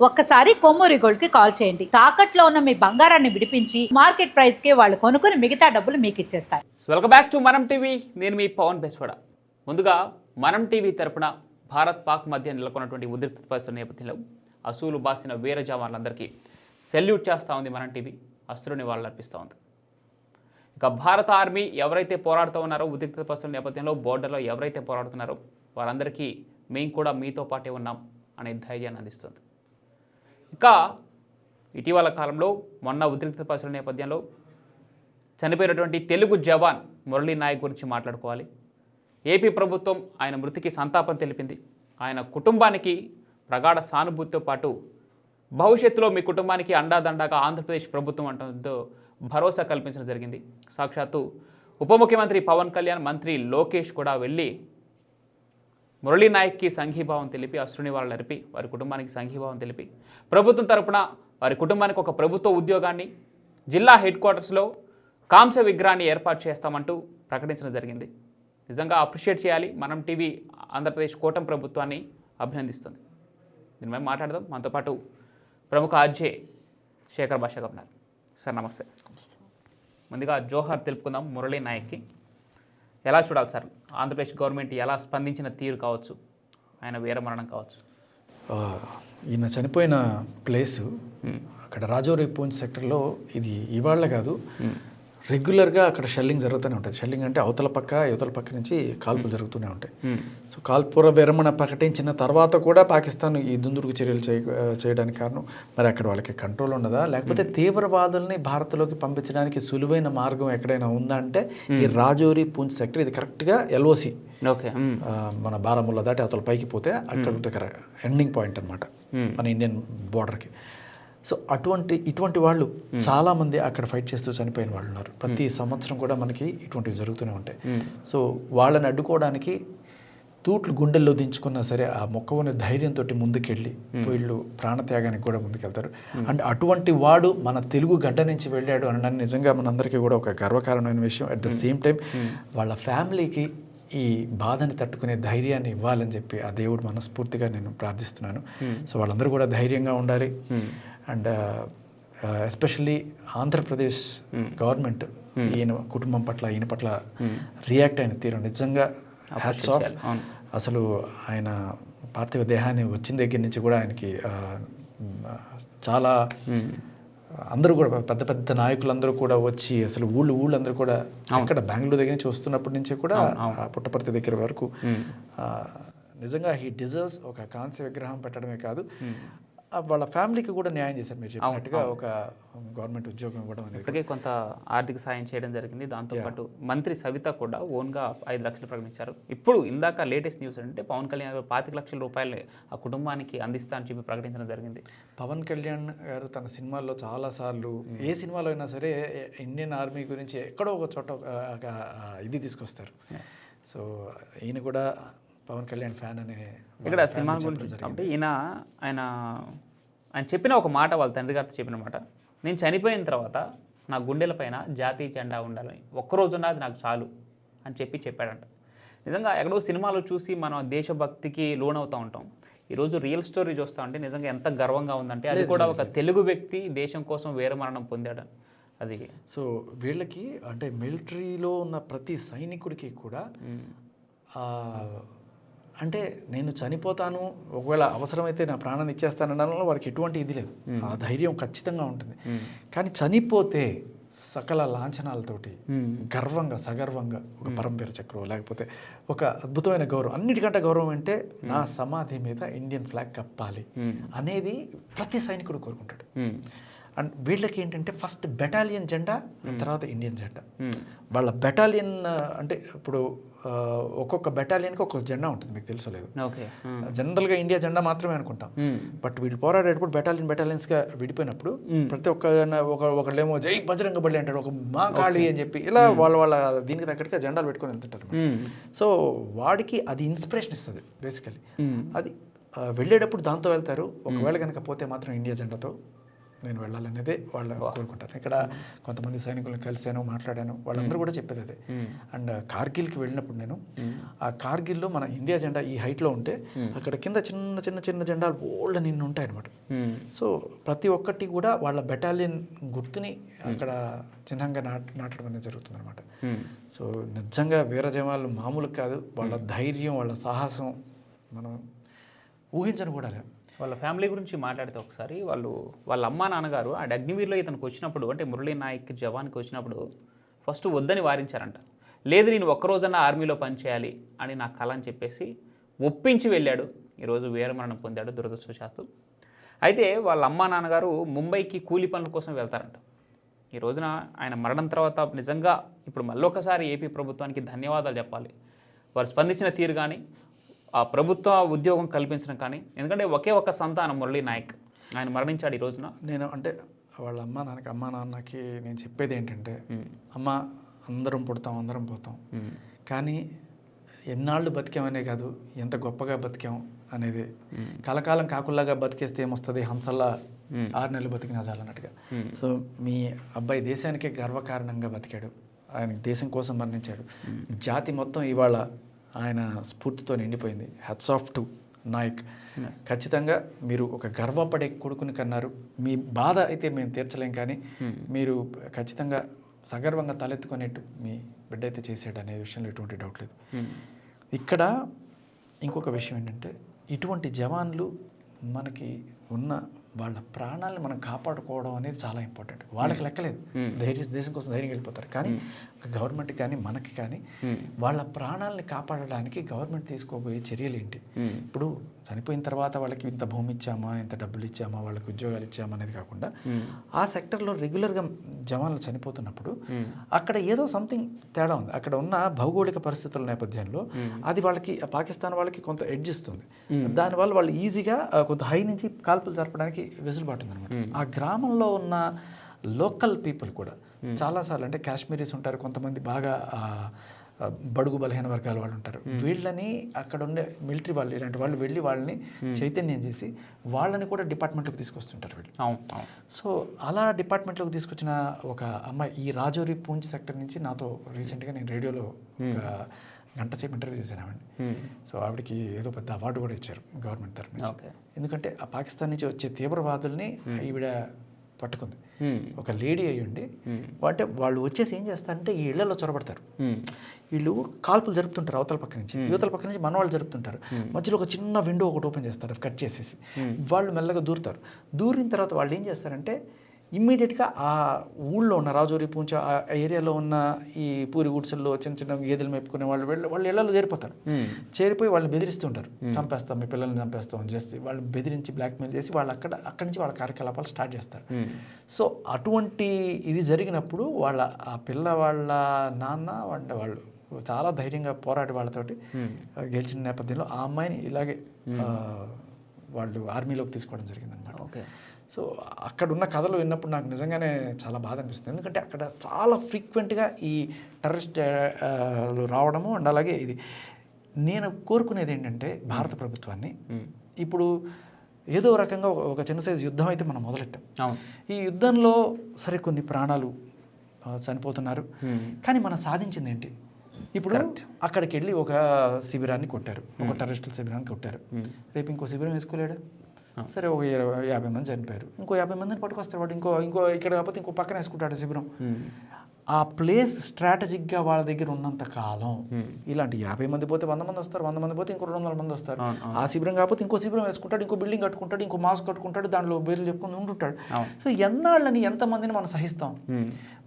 ఒక్కసారి కొమ్మూరి గోల్డ్కి కాల్ చేయండి. తాకట్లో ఉన్న మీ బంగారాన్ని విడిపించి మార్కెట్ ప్రైస్కి వాళ్ళు కొనుక్కుని మిగతా డబ్బులు మీకు ఇచ్చేస్తారు. Welcome back to Manam TV నేను మీ పవన్ బెస్వాడ. ముందుగా మనం టీవీ తరపున భారత్ పాక్ మధ్య నెలకొన్నటువంటి ఉద్రిక్త పరిస్థితుల నేపథ్యంలో అసూలు బాసిన వీర జవాన్లందరికీ సెల్యూట్ చేస్తూ ఉంది మనం టీవీ అస్త్రుని వాళ్ళు అర్పిస్తూ ఉంది. ఇక భారత ఆర్మీ ఎవరైతే పోరాడుతూ ఉన్నారో ఉద్రిక్త పరిస్థితుల నేపథ్యంలో బోర్డర్లో ఎవరైతే పోరాడుతున్నారో వారందరికీ మేము కూడా మీతో పాటే ఉన్నాం అనే ధైర్యాన్ని అందిస్తుంది. ఇంకా ఇటీవల కాలంలో మొన్న ఉద్రిక్త పరిస్థితుల నేపథ్యంలో చనిపోయినటువంటి తెలుగు జవాన్ మురళీ నాయక్ గురించి మాట్లాడుకోవాలి. ఏపీ ప్రభుత్వం ఆయన మృతికి సంతాపం తెలిపింది. ఆయన కుటుంబానికి ప్రగాఢ సానుభూతితో పాటు భవిష్యత్తులో మీ కుటుంబానికి అండాదండాగా ఆంధ్రప్రదేశ్ ప్రభుత్వం అంటూ భరోసా కల్పించడం జరిగింది. సాక్షాత్తు ఉప ముఖ్యమంత్రి పవన్ కళ్యాణ్ మంత్రి లోకేష్ కూడా వెళ్ళి మురళీ నాయక్కి సంఘీభావం తెలిపి అశ్రుని వాళ్ళు నరిపి వారి కుటుంబానికి సంఘీభావం తెలిపి ప్రభుత్వం తరపున వారి కుటుంబానికి ఒక ప్రభుత్వ ఉద్యోగాన్ని జిల్లా హెడ్ క్వార్టర్స్లో కాంస్య విగ్రహాన్ని ఏర్పాటు చేస్తామంటూ ప్రకటించడం జరిగింది. నిజంగా అప్రిషియేట్ చేయాలి. మనం టీవీ ఆంధ్రప్రదేశ్ కూటమి ప్రభుత్వాన్ని అభినందిస్తుంది. దీనిపై మాట్లాడదాం. మనతో పాటు ప్రముఖ ఆర్జే శేఖర్ భాష ఉన్నారు సార్ నమస్తే. ముందుగా జోహార్ తెలుపుకుందాం మురళీ నాయక్కి ఎలా చూడాలి సార్? ఆంధ్రప్రదేశ్ గవర్నమెంట్ ఎలా స్పందించిన తీరు కావచ్చు? ఆయన వీరమరణం కావచ్చు. ఈయన చనిపోయిన ప్లేసు అక్కడ రాజౌరి పూంచ్ సెక్టర్లో ఇది ఇవాళ కాదు. రెగ్యులర్గా అక్కడ షెల్లింగ్ జరుగుతూనే ఉంటుంది షెల్లింగ్ అంటే అవతల పక్క యువతల పక్క నుంచి కాల్పులు జరుగుతూనే ఉంటాయి. సో కాల్పుర విరమణ ప్రకటించిన తర్వాత కూడా పాకిస్తాన్ ఈ దుందుడుకు చర్యలు చేయ చేయడానికి కారణం. మరి అక్కడ వాళ్ళకి కంట్రోల్ ఉండదా లేకపోతే తీవ్రవాదుల్ని భారత్లోకి పంపించడానికి సులువైన మార్గం ఎక్కడైనా ఉందా అంటే ఈ రాజౌరి పూంచ్ సెక్టర్ ఇది కరెక్ట్గా ఎల్ఓసి. ఓకే. మన బారాముల్లా దాటి అవతల పైకి పోతే అక్కడ ఉంటుంది ఎండింగ్ పాయింట్ అనమాట మన ఇండియన్ బార్డర్కి సో అటువంటి ఇటువంటి వాళ్ళు చాలా మంది అక్కడ ఫైట్ చేస్తూ చనిపోయిన వాళ్ళు ఉన్నారు. ప్రతి సంవత్సరం కూడా మనకి ఇటువంటివి జరుగుతూనే ఉంటాయి. సో వాళ్ళని అడ్డుకోవడానికి తూట్లు గుండెల్లో దించుకున్నా సరే ఆ మొక్కవని ధైర్యంతో ముందుకెళ్ళి వీళ్ళు ప్రాణత్యాగానికి కూడా ముందుకెళ్తారు. అండ్ అటువంటి వాడు మన తెలుగు గడ్డ నుంచి వెళ్ళాడు అనడానికి నిజంగా మనందరికీ కూడా ఒక గర్వకారణమైన విషయం. అట్ ద సేమ్ టైం వాళ్ళ ఫ్యామిలీకి ఈ బాధని తట్టుకునే ధైర్యాన్ని ఇవ్వాలని చెప్పి ఆ దేవుడు మనస్ఫూర్తిగా నేను ప్రార్థిస్తున్నాను. సో వాళ్ళందరూ కూడా ధైర్యంగా ఉండాలి. అండ్ ఎస్పెషల్లీ ఆంధ్రప్రదేశ్ గవర్నమెంట్ ఈయన కుటుంబం పట్ల ఈయన పట్ల రియాక్ట్ అయిన తీరు. నిజంగా హ్యాట్స్ ఆఫ్ అసలు ఆయన పార్థివ దేహాన్ని వచ్చిన దగ్గర నుంచి కూడా ఆయనకి చాలా అందరూ కూడా పెద్ద పెద్ద నాయకులందరూ కూడా వచ్చి అసలు ఊళ్ళు ఊళ్ళు అందరూ కూడా అక్కడ బెంగళూరు దగ్గర నుంచి వస్తున్నప్పటి నుంచి కూడా పుట్టపర్తి దగ్గర వరకు నిజంగా హీ డిజర్వ్స్ ఒక కాంస్య విగ్రహం పెట్టడమే కాదు. వాళ్ళ ఫ్యామిలీకి కూడా న్యాయం చేశారు. మీరు చెప్పినట్టుగా ఒక గవర్నమెంట్ ఉద్యోగం ఇవ్వడం అనేది ఇప్పటికే కొంత ఆర్థిక సాయం చేయడం జరిగింది. దాంతోపాటు మంత్రి సవిత కూడా ఓన్గా ఐదు లక్షలు ప్రకటించారు. ఇప్పుడు ఇందాక లేటెస్ట్ న్యూస్ అంటే పవన్ కళ్యాణ్ గారు పాతిక లక్షల రూపాయలు ఆ కుటుంబానికి అందిస్తా అని చెప్పి ప్రకటించడం జరిగింది. పవన్ కళ్యాణ్ గారు తన సినిమాల్లో చాలాసార్లు ఏ సినిమాలో అయినా సరే ఇండియన్ ఆర్మీ గురించి ఎక్కడో ఒక చోట ఇది తీసుకొస్తారు. సో ఈయన కూడా పవన్ కళ్యాణ్ ఫ్యాన్ అనే ఇక్కడ సినిమా గురించి అంటే ఈయన ఆయన ఆయన చెప్పిన ఒక మాట వాళ్ళ తండ్రి గారితో చెప్పిన మాట. నేను చనిపోయిన తర్వాత నా గుండెల పైన జాతీయ జెండా ఉండాలని. ఒక్కరోజున అది నాకు చాలు అని చెప్పి చెప్పాడంట. నిజంగా ఎక్కడో సినిమాలో చూసి మనం దేశభక్తికి లోనవుతూ ఉంటాం. ఈరోజు రియల్ స్టోరీ చూస్తా ఉంటే నిజంగా ఎంత గర్వంగా ఉందంటే అది కూడా ఒక తెలుగు వ్యక్తి దేశం కోసం వీరమరణం పొందాడు. అది సో వీళ్ళకి అంటే మిలిటరీలో ఉన్న ప్రతి సైనికుడికి కూడా అంటే నేను చనిపోతాను ఒకవేళ అవసరమైతే నా ప్రాణాన్ని ఇచ్చేస్తానడంలో వారికి ఎటువంటి ఇది లేదు. ఆ ధైర్యం ఖచ్చితంగా ఉంటుంది. కానీ చనిపోతే సకల లాంఛనాలతోటి గర్వంగా సగర్వంగా ఒక పరంపర చక్రం లేకపోతే ఒక అద్భుతమైన గౌరవం అన్నిటికంటే గౌరవం అంటే నా సమాధి మీద ఇండియన్ ఫ్లాగ్ కప్పాలి అనేది ప్రతి సైనికుడు కోరుకుంటాడు. అండ్ వీళ్ళకి ఏంటంటే ఫస్ట్ బెటాలియన్ జెండా తర్వాత ఇండియన్ జెండా. వాళ్ళ బెటాలియన్ అంటే ఇప్పుడు ఒక్కొక్క బెటాలియన్కి ఒక్కొక్క జెండా ఉంటుంది మీకు తెలుసో లేదు. ఓకే. జనరల్గా ఇండియా జెండా మాత్రమే అనుకుంటాం. బట్ వీళ్ళు పోరాడేటప్పుడు బెటాలియన్ బెటాలియన్స్గా విడిపోయినప్పుడు ప్రతి ఒక్క ఒక ఒకళ్ళేమో జై బజరంగ బలి అంటాడు ఒక మా కాళీ అని చెప్పి ఇలా వాళ్ళ వాళ్ళ దీనికి తగ్గట్టుగా జెండాలు పెట్టుకొని వెళ్తుంటారు సో వాడికి అది ఇన్స్పిరేషన్ ఇస్తుంది బేసికలీ అది వెళ్ళేటప్పుడు దాంతో వెళ్తారు. ఒకవేళ కనుక పోతే మాత్రం ఇండియా జెండాతో. నేను వెళ్ళాలనేదే వాళ్ళు కోరుకుంటారు. ఇక్కడ కొంతమంది సైనికులను కలిశాను మాట్లాడాను వాళ్ళందరూ కూడా చెప్పేది అదే అండ్ కార్గిల్కి వెళ్ళినప్పుడు నేను ఆ కార్గిల్లో మన ఇండియా జెండా ఈ హైట్లో ఉంటే అక్కడ కింద చిన్న చిన్న చిన్న జెండాలు బోల్డ్ నిన్ను ఉంటాయి అనమాట సో ప్రతి ఒక్కటి కూడా వాళ్ళ బెటాలియన్ గుర్తుని అక్కడ చిహ్నంగా నాట నాటడం అనేది జరుగుతుంది అనమాట సో నిజంగా వీర జవాన్లు మామూలు కాదు వాళ్ళ ధైర్యం వాళ్ళ సాహసం మనం ఊహించను కూడా లేం వాళ్ళ ఫ్యామిలీ గురించి మాట్లాడితే ఒకసారి వాళ్ళు వాళ్ళ అమ్మ నాన్నగారు ఆ అగ్నివీర్లో ఇతనికి వచ్చినప్పుడు అంటే మురళీ నాయక్ జవాన్కి వచ్చినప్పుడు ఫస్ట్ వద్దని వారించారంట. లేదు నేను ఒక్కరోజన్నా ఆర్మీలో పనిచేయాలి అని నా కళ అని చెప్పేసి ఒప్పించి వెళ్ళాడు. ఈరోజు వీరమరణం పొందాడు దురదృష్టవశాత్తు. అయితే వాళ్ళ అమ్మా నాన్నగారు ముంబైకి కూలి పనుల కోసం వెళ్తారంట. ఈ రోజున ఆయన మరణం తర్వాత నిజంగా ఇప్పుడు మళ్ళొకసారి ఏపీ ప్రభుత్వానికి ధన్యవాదాలు చెప్పాలి. వారు స్పందించిన తీరు కానీ ప్రభుత్వ ఉద్యోగం కల్పించడం కానీ ఎందుకంటే ఒకే ఒక్క సంతానం మురళీ నాయక్ ఆయన మరణించాడు ఈ రోజున. నేను అంటే వాళ్ళ అమ్మ నాన్నకి అమ్మ నాన్నకి నేను చెప్పేది ఏంటంటే అమ్మ అందరం పుడతాం అందరం పోతాం. కానీ ఎన్నాళ్ళు బతికామనే కాదు ఎంత గొప్పగా బతికాం అనేది. కలకాలం కాకుల్లాగా బతికేస్తే ఏమొస్తుంది? హంసల్లా ఆరు నెలలు బతికినా చాలన్నట్టుగా సో మీ అబ్బాయి దేశానికే గర్వకారణంగా బతికాడు. ఆయన దేశం కోసం మరణించాడు. జాతి మొత్తం ఇవాళ ఆయన స్ఫూర్తితో నిండిపోయింది. హెడ్స్ ఆఫ్ టు నాయక్ ఖచ్చితంగా మీరు ఒక గర్వపడే కొడుకుని కన్నారు. మీ బాధ అయితే మేము తీర్చలేం కానీ మీరు ఖచ్చితంగా సగర్వంగా తలెత్తుకునేట్టు మీ బిడ్డ అయితే చేసాడు అనే విషయంలో ఎటువంటి డౌట్ లేదు. ఇక్కడ ఇంకొక విషయం ఏంటంటే ఇటువంటి జవాన్లు మనకి ఉన్న వాళ్ళ ప్రాణాలను మనం కాపాడుకోవడం అనేది చాలా ఇంపార్టెంట్. వాళ్ళకి లెక్కలేదు. ధైర్య దేశం కోసం ధైర్యం వెళ్ళిపోతారు కానీ గవర్నమెంట్ కానీ మనకి కానీ వాళ్ళ ప్రాణాలని కాపాడడానికి గవర్నమెంట్ తీసుకోబోయే చర్యలు ఏంటి? ఇప్పుడు చనిపోయిన తర్వాత వాళ్ళకి ఇంత భూమి ఇచ్చామా ఇంత డబ్బులు ఇచ్చామా వాళ్ళకి ఉద్యోగాలు ఇచ్చామా అనేది కాకుండా ఆ సెక్టర్లో రెగ్యులర్గా జవాన్లు చనిపోతున్నప్పుడు అక్కడ ఏదో సంథింగ్ తేడా ఉంది. అక్కడ ఉన్న భౌగోళిక పరిస్థితుల నేపథ్యంలో అది వాళ్ళకి పాకిస్తాన్ వాళ్ళకి కొంత ఎడ్జ్ ఇస్తుంది. దానివల్ల వాళ్ళు ఈజీగా కొంత హై నుంచి కాల్పులు జరపడానికి వెసులుబాటు ఉందన్నమాట ఆ గ్రామంలో ఉన్న లోకల్ పీపుల్ కూడా చాలాసార్లు అంటే కాశ్మీరీస్ ఉంటారు కొంతమంది బాగా బడుగు బలహీన వర్గాల వాళ్ళు ఉంటారు. వీళ్ళని అక్కడ ఉండే మిలిటరీ వాళ్ళు ఇలాంటి వాళ్ళు వెళ్ళి వాళ్ళని చైతన్యం చేసి వాళ్ళని కూడా డిపార్ట్మెంట్లోకి తీసుకొస్తుంటారు వీళ్ళు. సో అలా డిపార్ట్మెంట్లోకి తీసుకొచ్చిన ఒక అమ్మాయి ఈ రాజౌరి పూంచ్ సెక్టర్ నుంచి నాతో రీసెంట్గా నేను రేడియోలో ఒక గంట సేపు ఇంటర్వ్యూ చేశాను ఆవిడని. సో ఆవిడకి ఏదో పెద్ద అవార్డు కూడా ఇచ్చారు గవర్నమెంట్ తరఫు నుంచి. ఎందుకంటే ఆ పాకిస్తాన్ నుంచి వచ్చే తీవ్రవాదుల్ని ఈవిడ పట్టుకుంది. ఒక లేడీ అయి ఉండి అంటే వాళ్ళు వచ్చేసి ఏం చేస్తారంటే ఈ ఇళ్ళలో చొరబడతారు. వీళ్ళు కాల్పులు జరుపుతుంటారు అవతల పక్క నుంచి. యువతల పక్క నుంచి మన వాళ్ళు జరుపుతుంటారు మధ్యలో ఒక చిన్న విండో ఒకటి ఓపెన్ చేస్తారు కట్ చేసేసి. వాళ్ళు మెల్లగా దూరుతారు. దూరిన తర్వాత వాళ్ళు ఏం చేస్తారంటే ఇమ్మీడియట్గా ఆ ఊళ్ళో ఉన్న రాజోరి పూంచ ఆ ఏరియాలో ఉన్న ఈ పూరి గుడిసెల్లో చిన్న చిన్న గేదెలు మేపుకునే వాళ్ళు వెళ్ళి వాళ్ళు ఇళ్ళలో చేరిపోతారు. చేరిపోయి వాళ్ళని బెదిరిస్తుంటారు. చంపేస్తాం మీ పిల్లల్ని చంపేస్తాం అని చేసి వాళ్ళు బెదిరించి బ్లాక్మెయిల్ చేసి వాళ్ళు అక్కడ అక్కడి నుంచి వాళ్ళ కార్యకలాపాలు స్టార్ట్ చేస్తారు. సో అటువంటి ఇది జరిగినప్పుడు వాళ్ళ ఆ పిల్ల వాళ్ళ నాన్న వాళ్ళ వాళ్ళు చాలా ధైర్యంగా పోరాడి వాళ్ళతోటి గెలిచిన నేపథ్యంలో ఆ అమ్మాయిని ఇలాగే వాళ్ళు ఆర్మీలోకి తీసుకోవడం జరిగిందనమాట ఓకే. సో అక్కడ ఉన్న కథలు విన్నప్పుడు నాకు నిజంగానే చాలా బాధ అనిపిస్తుంది. ఎందుకంటే అక్కడ చాలా ఫ్రీక్వెంట్గా ఈ టెర్రరిస్ట్ రావడము అండ్ అలాగే ఇది నేను కోరుకునేది ఏంటంటే భారత ప్రభుత్వాన్ని ఇప్పుడు ఏదో రకంగా ఒక- చిన్న సైజు యుద్ధం అయితే మనం మొదలెట్టాం. ఈ యుద్ధంలో సరే కొన్ని ప్రాణాలు చనిపోతున్నారు. కానీ మనం సాధించింది ఏంటి? ఇప్పుడు అక్కడికి వెళ్ళి ఒక శిబిరాన్ని కొట్టారు. ఒక టెర్రరిస్టుల శిబిరాన్ని కొట్టారు. రేపు ఇంకో శిబిరం వేసుకోలేడు? సరే ఒక ఇరవై యాభై మంది చనిపోయారు. ఇంకో యాభై మందిని పట్టుకొస్తారు వాడు. ఇంకో ఇంకో ఇక్కడ కాకపోతే ఇంకో పక్కన వేసుకుంటాడు శిబిరం. ఆ ప్లేస్ స్ట్రాటజిక్గా వాళ్ళ దగ్గర ఉన్నంత కాలం ఇలాంటి యాభై మంది పోతే వంద మంది వస్తారు వంద మంది పోతే ఇంకో రెండు వందల మంది వస్తారు. ఆ శిబిరం కాకపోతే ఇంకో శిబిరం వేసుకుంటాడు ఇంకో బిల్డింగ్ కట్టుకుంటాడు ఇంకో మాస్క్ కట్టుకుంటాడు దాంట్లో బేర్లు చెప్పుకొని ఉంటుంటాడు సో ఎన్నాళ్ళని ఎంతమందిని మనం సహిస్తాం?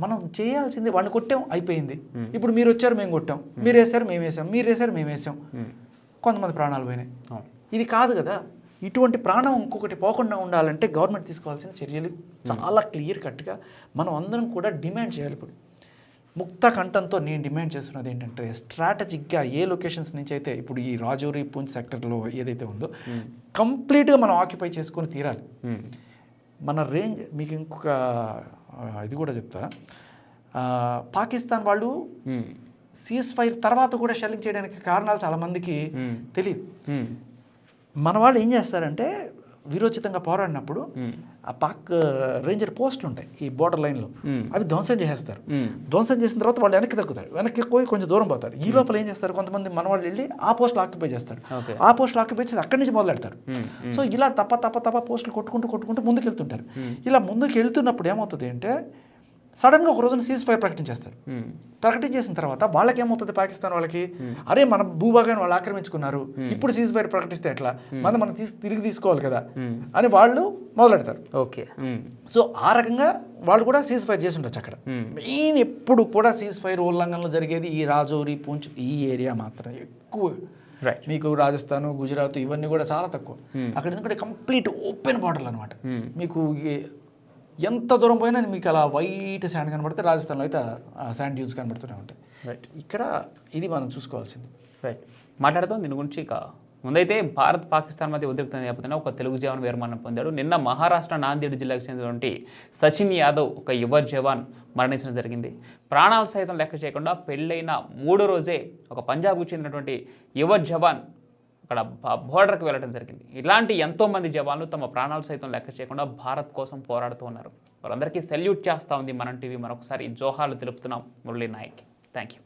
మనం చేయాల్సింది వాడిని కొట్టాం అయిపోయింది. ఇప్పుడు మీరు వచ్చారు మేము కొట్టాం. మీరు వేసారు మేము వేసాం మీరు వేసారు మేము వేసాం కొంతమంది ప్రాణాలు పోయినాయి. ఇది కాదు కదా? ఇటువంటి ప్రాణం ఇంకొకటి పోకుండా ఉండాలంటే గవర్నమెంట్ తీసుకోవాల్సిన చర్యలు చాలా క్లియర్ కట్గా మనం అందరం కూడా డిమాండ్ చేయాలి ఇప్పుడు. ముక్త కంఠంతో నేను డిమాండ్ చేస్తున్నది ఏంటంటే స్ట్రాటజిక్గా ఏ లొకేషన్స్ నుంచి అయితే ఇప్పుడు ఈ రాజౌరి పూంచ్ సెక్టర్లో ఏదైతే ఉందో కంప్లీట్గా మనం ఆక్యుపై చేసుకొని తీరాలి. మన రేంజ్ మీకు ఇంకొక ఇది కూడా చెప్తా. పాకిస్తాన్ వాళ్ళు సీజ్ ఫైర్ తర్వాత కూడా షెల్లింగ్ చేయడానికి కారణాలు చాలామందికి తెలియదు మన వాళ్ళు ఏం చేస్తారంటే విరోచితంగా పోరాడినప్పుడు ఆ పాక్ రేంజర్ పోస్టులు ఉంటాయి ఈ బోర్డర్ లైన్లో. అవి ధ్వంసం చేసేస్తారు. ధ్వంసం చేసిన తర్వాత వాళ్ళు వెనక్కి తగ్గుతారు. వెనక్కి పోయి కొంచెం దూరం పోతారు. ఈ లోపల ఏం చేస్తారు? కొంతమంది మనవాళ్ళు వెళ్ళి ఆ పోస్టులు ఆక్యుపై చేస్తారు. ఆ పోస్టులు ఆక్యుపై చేసి అక్కడి నుంచి మొదలెడతారు. సో ఇలా తప్ప తప్ప తప్ప పోస్టులు కొట్టుకుంటూ కొట్టుకుంటూ ముందుకు వెళ్తుంటారు ఇలా ముందుకు వెళ్తున్నప్పుడు ఏమవుతుంది అంటే సడన్గా ఒక రోజున సీజ్ ఫైర్ ప్రకటించేస్తారు ప్రకటించేసిన తర్వాత వాళ్ళకి ఏమవుతుంది పాకిస్తాన్ వాళ్ళకి? అరే మన భూభాగాన్ని వాళ్ళు ఆక్రమించుకున్నారు. ఇప్పుడు సీజ్ ఫైర్ ప్రకటిస్తే ఎట్లా? మన మనం తీసి తిరిగి తీసుకోవాలి కదా? అని వాళ్ళు మొదలెడతారు. ఓకే. సో ఆ రకంగా వాళ్ళు కూడా సీజ్ ఫైర్ చేసి ఉండొచ్చు అక్కడ. మెయిన్ ఎప్పుడు కూడా సీజ్ ఫైర్ ఉల్లంఘనలు జరిగేది ఈ రాజౌరి పూంచ్ ఈ ఏరియా మాత్రం ఎక్కువ. రైట్ మీకు రాజస్థాన్ గుజరాత్ ఇవన్నీ కూడా చాలా తక్కువ. అక్కడ ఎందుకంటే కంప్లీట్ ఓపెన్ బార్డర్లు అనమాట మీకు ఎంత దూరం పోయినా మీకు అలా వైట్ శాండ్ కనబడితే రాజస్థాన్లో అయితే శాండ్ డ్యూన్స్ కనబడుతూనే ఉంటాయి. రైట్ ఇక్కడ ఇది మనం చూసుకోవాల్సింది. రైట్ మాట్లాడదాం దీని గురించి ఇక. ముందైతే భారత్ పాకిస్తాన్ మధ్య ఉద్రిక్త నేపథ్యంలో ఒక తెలుగు జవాన్ వీరమరణం పొందాడు. నిన్న మహారాష్ట్ర నాందేడ్ జిల్లాకు చెందినటువంటి సచిన్ యాదవ్ ఒక యువ జవాన్ మరణించడం జరిగింది. ప్రాణాలు సైతం లెక్క చేయకుండా పెళ్ళైన మూడో రోజే ఒక పంజాబ్కు చెందినటువంటి యువ జవాన్ అక్కడ బోర్డర్కి వెళ్ళడం జరిగింది. ఇలాంటి ఎంతోమంది జవాన్లు తమ ప్రాణాలు సైతం లెక్క చేయకుండా భారత్ కోసం పోరాడుతూ ఉన్నారు. వారందరికీ సెల్యూట్ చేస్తూ ఉంది మనం టీవీ. మరొకసారి జోహాలు తెలుపుతున్నాం మురళీ నాయక్ థ్యాంక్ యూ